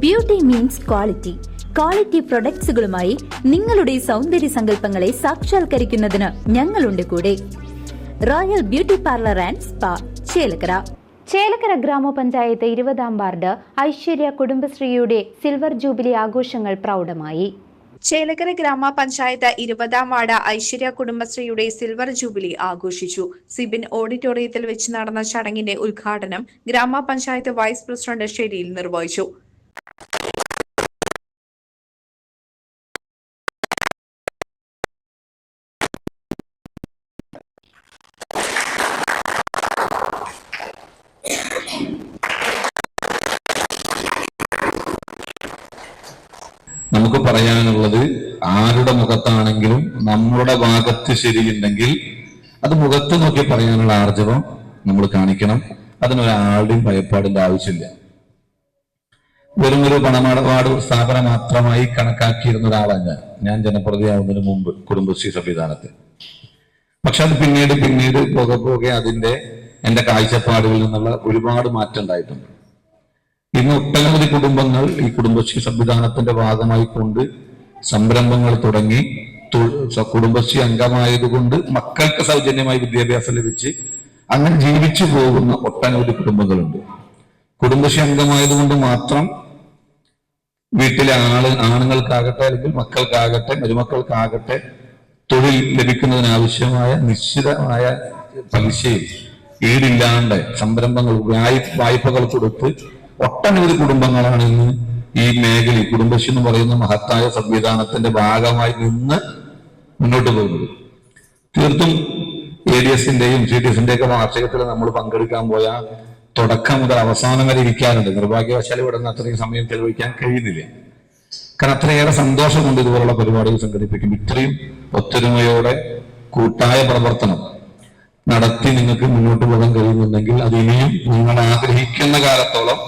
Beauty means quality quality പ്രൊഡക്ട്സുകളുമായി നിങ്ങളുടെ സൗന്ദര്യ സങ്കല്പങ്ങളെ സാക്ഷാത്കരിക്കുന്നതിന് ഞങ്ങളുണ്ട് കൂടെ. Royal Beauty Parlour and Spa Chelakkara. Chelakkara ഗ്രാമപഞ്ചായത്ത് ഇരുപതാം വാർഡ് ഐശ്വര്യ കുടുംബശ്രീയുടെ സിൽവർ ജൂബിലി ആഘോഷങ്ങൾ പ്രൗഢമായി. ചേലക്കര ഗ്രാമപഞ്ചായത്ത് ഇരുപതാം വാർഡ് ഐശ്വര്യ കുടുംബശ്രീയുടെ സിൽവർ ജൂബിലി ആഘോഷിച്ചു. സിബിൻ ഓഡിറ്റോറിയത്തിൽ വെച്ച് നടന്ന ചടങ്ങിന്റെ ഉദ്ഘാടനം ഗ്രാമപഞ്ചായത്ത് വൈസ് പ്രസിഡന്റ് ഷെരിയിൽ നിർവഹിച്ചു. നമുക്ക് പറയാനുള്ളത് ആരുടെ മുഖത്താണെങ്കിലും നമ്മുടെ ഭാഗത്ത് ശരിയുണ്ടെങ്കിൽ അത് മുഖത്ത് നോക്കി പറയാനുള്ള ആർജവം നമ്മൾ കാണിക്കണം. അതിനൊരാളുടെയും ഭയപ്പാടിന്റെ ആവശ്യമില്ല. വെറും ഒരു പണമിടപാട് സ്ഥാപനം മാത്രമായി കണക്കാക്കിയിരുന്ന ഒരാളാണ് ഞാൻ. ഞാൻ ജനപ്രതിയാവുന്നതിന് മുമ്പ് കുടുംബശ്രീ സംവിധാനത്തിൽ. പക്ഷെ അത് പിന്നീട് പിന്നീട് പോകെ പോകെ അതിന്റെ എന്റെ കാഴ്ചപ്പാടുകളിൽ നിന്നുള്ള ഒരുപാട് മാറ്റം ഉണ്ടായിട്ടുണ്ട്. ഇന്ന് ഒട്ടനവധി കുടുംബങ്ങൾ ഈ കുടുംബശ്രീ സംവിധാനത്തിന്റെ ഭാഗമായി കൊണ്ട് സംരംഭങ്ങൾ തുടങ്ങി. കുടുംബശ്രീ അംഗമായതുകൊണ്ട് മക്കൾക്ക് സൗജന്യമായി വിദ്യാഭ്യാസം ലഭിച്ച് അങ്ങനെ ജീവിച്ചു പോകുന്ന ഒട്ടനവധി കുടുംബങ്ങളുണ്ട്. കുടുംബശ്രീ അംഗമായതുകൊണ്ട് മാത്രം വീട്ടിലെ ആൾ ആണുങ്ങൾക്കാകട്ടെ അല്ലെങ്കിൽ മക്കൾക്കാകട്ടെ മരുമക്കൾക്കാകട്ടെ തൊഴിൽ ലഭിക്കുന്നതിനാവശ്യമായ നിശ്ചിതമായ പലിശയും ഈടില്ലാണ്ട് സംരംഭങ്ങൾ വായ്പ വായ്പകൾ കൊടുത്ത് ഒട്ടനവധി കുടുംബങ്ങളാണ് ഇന്ന് ഈ മേഖലയിൽ കുടുംബശ്രീ എന്ന് പറയുന്ന മഹത്തായ സംവിധാനത്തിന്റെ ഭാഗമായി നിന്ന് മുന്നോട്ട് പോകുന്നത്. തീർത്തും എ ഡി എസിന്റെയും സി ഡി എസിന്റെ ഒക്കെ വാർഷികത്തിൽ നമ്മൾ പങ്കെടുക്കാൻ പോയ തുടക്കം മുതൽ അവസാനം വരെ ഇരിക്കാറുണ്ട് നിർഭാഗ്യവശാൽ ഇവിടെ നിന്ന് അത്രയും സമയം ചെലവഴിക്കാൻ കഴിയുന്നില്ല. കാരണം അത്രയേറെ സന്തോഷം കൊണ്ട് ഇതുപോലുള്ള പരിപാടികൾ സംഘടിപ്പിക്കും ഇത്രയും ഒത്തൊരുമയോടെ കൂട്ടായ പ്രവർത്തനം നടത്തി നിങ്ങൾക്ക് മുന്നോട്ട് പോകാൻ കഴിയുന്നുണ്ടെങ്കിൽ അത് ഇനിയും നിങ്ങൾ ആഗ്രഹിക്കുന്ന കാലത്തോളം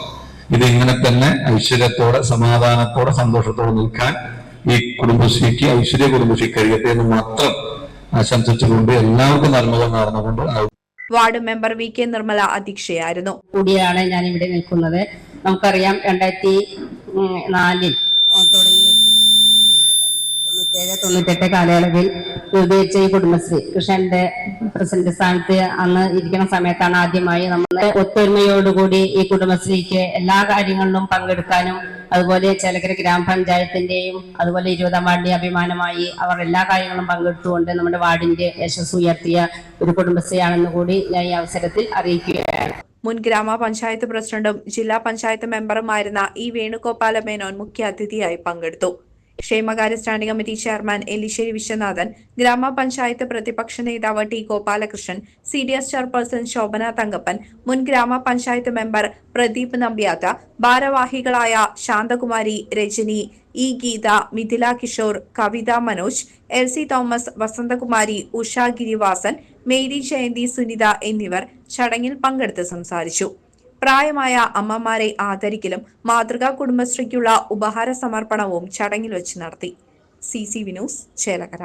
ഇത് ഇങ്ങനെ തന്നെ ഐശ്വര്യത്തോടെ സമാധാനത്തോടെ സന്തോഷത്തോടെ നിൽക്കാൻ ഈ കുടുംബശ്രീക്ക് ഐശ്വര്യ കുടുംബശ്രീ കഴിയട്ടെ എന്ന് മാത്രം ആശംസിച്ചുകൊണ്ട് എല്ലാവർക്കും നന്മകൾ നേർന്നുകൊണ്ട് ward member V K Nirmala അധ്യക്ഷയായിരുന്നു. കൂടിയാണ് ഞാൻ ഇവിടെ നിൽക്കുന്നത്. നമുക്കറിയാം രണ്ടായിരത്തി നാലിൽ തൊണ്ണൂറ്റേഴ് തൊണ്ണൂറ്റെട്ട് കാലയളവിൽ രൂപീകരിച്ച ഈ കുടുംബശ്രീ. കൃഷ്ണന്റെ പ്രസിഡന്റ് സ്ഥാനത്ത് അന്ന് ഇരിക്കുന്ന സമയത്താണ് ആദ്യമായി നമ്മൾ ഒത്തൊരുമയോടുകൂടി ഈ കുടുംബശ്രീക്ക് എല്ലാ കാര്യങ്ങളിലും പങ്കെടുക്കാനും അതുപോലെ ചേലക്കര ഗ്രാമപഞ്ചായത്തിന്റെയും അതുപോലെ ഇരുപതാം വാർഡിന്റെ അഭിമാനമായി അവർ എല്ലാ കാര്യങ്ങളും പങ്കെടുത്തുകൊണ്ട് നമ്മുടെ വാർഡിന്റെ യശസ് ഉയർത്തിയ ഒരു കുടുംബശ്രീയാണെന്ന് കൂടി ഞാൻ ഈ അവസരത്തിൽ അറിയിക്കുകയാണ്. മുൻ ഗ്രാമപഞ്ചായത്ത് പ്രസിഡന്റും ജില്ലാ പഞ്ചായത്ത് മെമ്പറുമായിരുന്ന ഇ വേണുഗോപാല മേനോൻ മുഖ്യാതിഥിയായി പങ്കെടുത്തു. ക്ഷേമകാര്യ standing committee chairman Elisseri Viswanathan ഗ്രാമപഞ്ചായത്ത് പ്രതിപക്ഷ നേതാവ് T Gopalakrishnan C D S chairperson Shobhana Thankappan മുൻ ഗ്രാമപഞ്ചായത്ത് മെമ്പർ പ്രദീപ് നമ്പ്യാത്ത ഭാരവാഹികളായ Santhakumari Rajani E Geetha Mithila Kishore Kavitha Manoj L C Thomas Vasanthakumari Usha Girivasan Mary Jayanthi Sunitha എന്നിവർ ചടങ്ങിൽ പങ്കെടുത്ത് സംസാരിച്ചു. പ്രായമായ അമ്മമാരെ ആദരിക്കലും മാതൃകാ കുടുംബശ്രീക്കുള്ള ഉപഹാര സമർപ്പണവും ചടങ്ങിൽ വെച്ച് നടത്തി. C C Vinoos Chelakkara.